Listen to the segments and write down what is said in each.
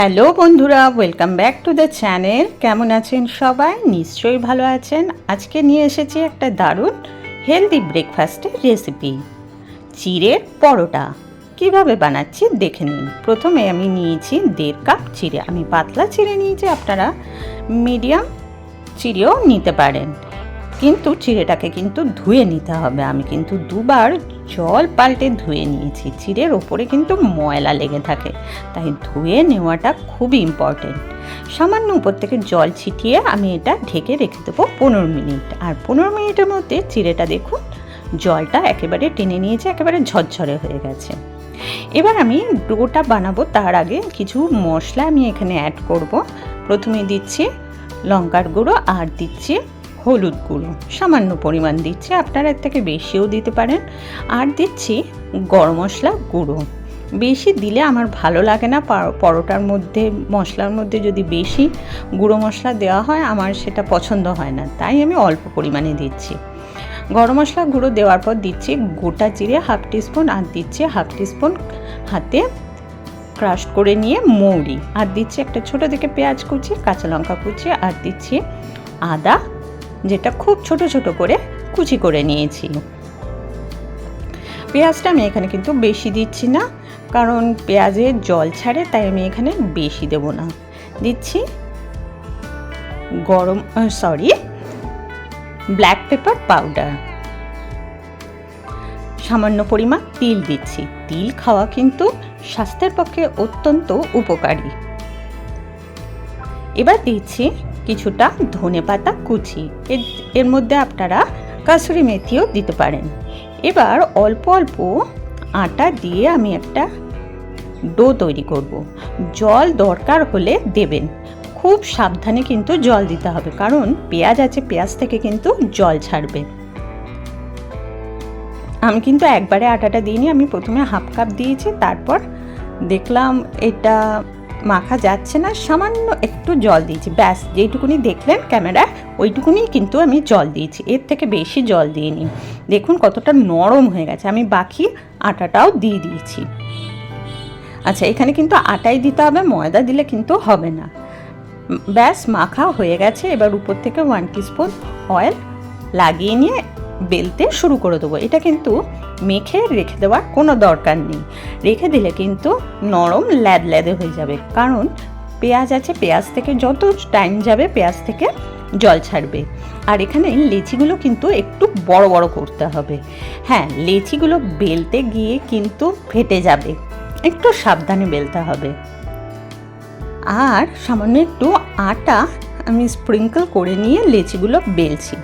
Hello বন্ধুরা welcome back to the channel কেমন আছেন সবাই? নিশ্চয়ই ভালো আছেন। আজকে নিয়ে এসেছি একটা দারুণ হেলদি ব্রেকফাস্টের রেসিপি চিড়ের পরোটা। কীভাবে বানাচ্ছি দেখে নিন। প্রথমে আমি নিয়েছি দেড় কাপ চিড়ে। আমি পাতলা চিড়ে নিয়েছি, আপনারা মিডিয়াম চিড়েও নিতে পারেন। কিন্তু চিড়েটাকে কিন্তু ধুয়ে নিতে হবে। আমি কিন্তু দুবার জল পাল্টে ধুয়ে নিয়েছি। চিড়ের ওপরে কিন্তু ময়লা লেগে থাকে। তাই ধুয়ে নেওয়াটা খুবই ইম্পর্টেন্ট সামান্য উপর থেকে জল ছিটিয়ে আমি এটা ঢেকে রেখে দেবো পনেরো মিনিট। আর পনেরো মিনিটের মধ্যে চিড়েটা দেখুন, জলটা একেবারে টেনে নিয়েছে, একেবারে ঝরঝরে হয়ে গেছে। এবার আমি ডোটা বানাবো। তার আগে কিছু মশলা আমি এখানে অ্যাড করব। প্রথমে দিচ্ছি লঙ্কার গুঁড়ো আর দিচ্ছি হলুদ গুঁড়ো। সামান্য পরিমাণ দিচ্ছি, আপনারা এর থেকে বেশিও দিতে পারেন। আর দিচ্ছি গরম মশলা গুঁড়ো। বেশি দিলে আমার ভালো লাগে না পরোটার মধ্যে, মশলার মধ্যে যদি বেশি গুঁড়ো মশলা দেওয়া হয়, আমার সেটা পছন্দ হয় না। তাই আমি অল্প পরিমাণে দিচ্ছি। গরম মশলা গুঁড়ো দেওয়ার পর দিচ্ছি গোটা জিরে হাফ টিস্পুন, আর দিচ্ছি হাফ টিস্পুন হাতে ক্রাশ করে নিয়ে মৌরি। আর দিচ্ছি একটা ছোটো থেকে পেঁয়াজ কুচি, কাঁচা লঙ্কা কুচি, আর দিচ্ছি আদা যেটা খুব ছোট ছোট করে কুচি করে নিয়েছি। পেঁয়াজটা আমি এখানে কিন্তু বেশি দিচ্ছি না, কারণ পেঁয়াজে জল ছাড়ে, তাই আমি এখানে বেশি দেব না। দিচ্ছি গরম সরি ব্ল্যাক পেপার পাউডার সামান্য পরিমাণ তিল দিচ্ছি। তিল খাওয়া কিন্তু স্বাস্থ্যের পক্ষে অত্যন্ত উপকারী। এবার দিচ্ছি কিছুটা ধনে পাতা কুচি। এর মধ্যে আপনারা কাসুরি মেথিও দিতে পারেন। এবার অল্প অল্প আটা দিয়ে আমি একটা ডো তৈরি করব। জল দরকার হলে দেবেন। খুব সাবধানে কিন্তু জল দিতে হবে, কারণ পেঁয়াজ আছে, পেঁয়াজ থেকে কিন্তু জল ছাড়বে। আমি কিন্তু একবারে আটাটা দিইনি, আমি প্রথমে হাফ কাপ দিয়েছি, তারপর দেখলাম এটা মাখা যাচ্ছে না, সামান্য একটু জল দিয়েছি। ব্যাস, যেইটুকুনি দেখলেন ক্যামেরায় ওইটুকুনি কিন্তু আমি জল দিয়েছি। এর থেকে বেশি জল দিইনি। দেখুন কতটা নরম হয়ে গেছে। আমি বাকি আটাটাও দিয়ে দিয়েছি। আচ্ছা এখানে কিন্তু আটাই দিতে হবে, ময়দা দিলে কিন্তু হবে না। ব্যাস, মাখা হয়ে গেছে। এবার উপর থেকে ওয়ান টিস্পুন অয়েল লাগিয়ে নিয়ে বেলতে শুরু করে দেবো। এটা কিন্তু মেখে রেখে দেওয়ার কোনো দরকার নেই। রেখে দিলে কিন্তু নরম ল্যাদ ল্যাদে হয়ে যাবে। কারণ পেঁয়াজ আছে, পেঁয়াজ থেকে যত টাইম যাবে, পেঁয়াজ থেকে জল ছাড়বে। আর এখানে লেচিগুলো কিন্তু একটু বড় বড় করতে হবে। হ্যাঁ লেচিগুলো বেলতে গিয়ে কিন্তু ফেটে যাবে। একটু সাবধানে বেলতে হবে। আর সামান্য একটু আটা আমি স্প্রিঙ্কল করে নিয়ে লেচিগুলো বেলছি।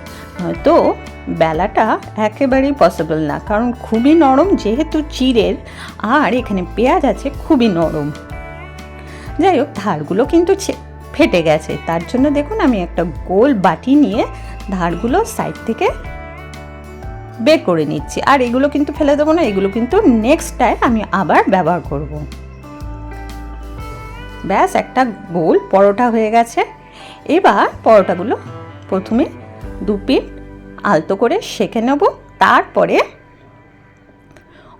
হয়তো বেলাটা একেবারেই পসিবল না। কারণ খুবই নরম, যেহেতু চিড়ের, আর এখানে পেঁয়াজ আছে, খুবই নরম। যাই হোক, ধারগুলো কিন্তু ফেটে গেছে। তার জন্য দেখুন, আমি একটা গোল বাটি নিয়ে ধারগুলো সাইড থেকে বের করে নিচ্ছি। আর এগুলো কিন্তু ফেলে দেবো না, এগুলো কিন্তু নেক্সট টাইম আমি আবার ব্যবহার করব। ব্যাস, একটা গোল পরোটা হয়ে গেছে। এবার পরোটাগুলো প্রথমে দু পিঠ আলতো করে সেঁকে নেব, তারপরে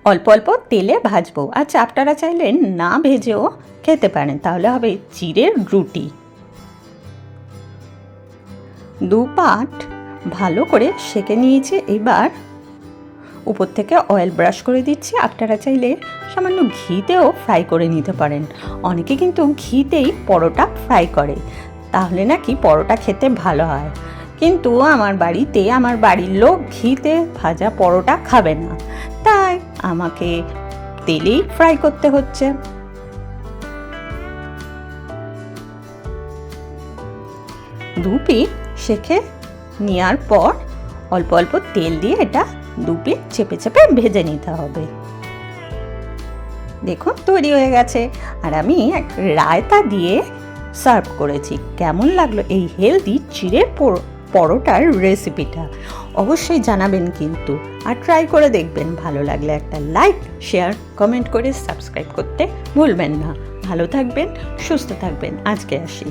অল্প অল্প তেলে ভাজবো। আচ্ছা আপনারা চাইলে না ভেজেও খেতে পারেন, তাহলে হবে চিড়ের রুটি। দু পাট ভালো করে সেঁকে নিয়েছি, এবার উপর থেকে অয়েল ব্রাশ করে দিচ্ছি। আপনারা চাইলে সামান্য ঘিতেও ফ্রাই করে নিতে পারেন। অনেকে কিন্তু ঘিতেই পরোটা ফ্রাই করে। তাহলে নাকি পরোটা খেতে ভালো হয়। কিন্তু আমার বাড়িতে, আমার বাড়ির লোক ঘিতে ভাজা পরোটা খাবে না। তাই আমাকে তেলেই ফ্রাই করতে হচ্ছে। দুপি শেখে নেওয়ার পর অল্প অল্প তেল দিয়ে এটা দুপি চেপে চেপে ভেজে নিতে হবে। দেখুন, তৈরি হয়ে গেছে। আর আমি এক রায়তা দিয়ে সার্ভ করেছি। কেমন লাগল এই হেলদি চিড়ের পর- পরোটার রেসিপিটা অবশ্যই জানাবেন কিন্তু। আর ট্রাই করে দেখবেন ভালো লাগলে একটা লাইক শেয়ার কমেন্ট করে সাবস্ক্রাইব করতে ভুলবেন না। ভালো থাকবেন, সুস্থ থাকবেন। আজকে আসি।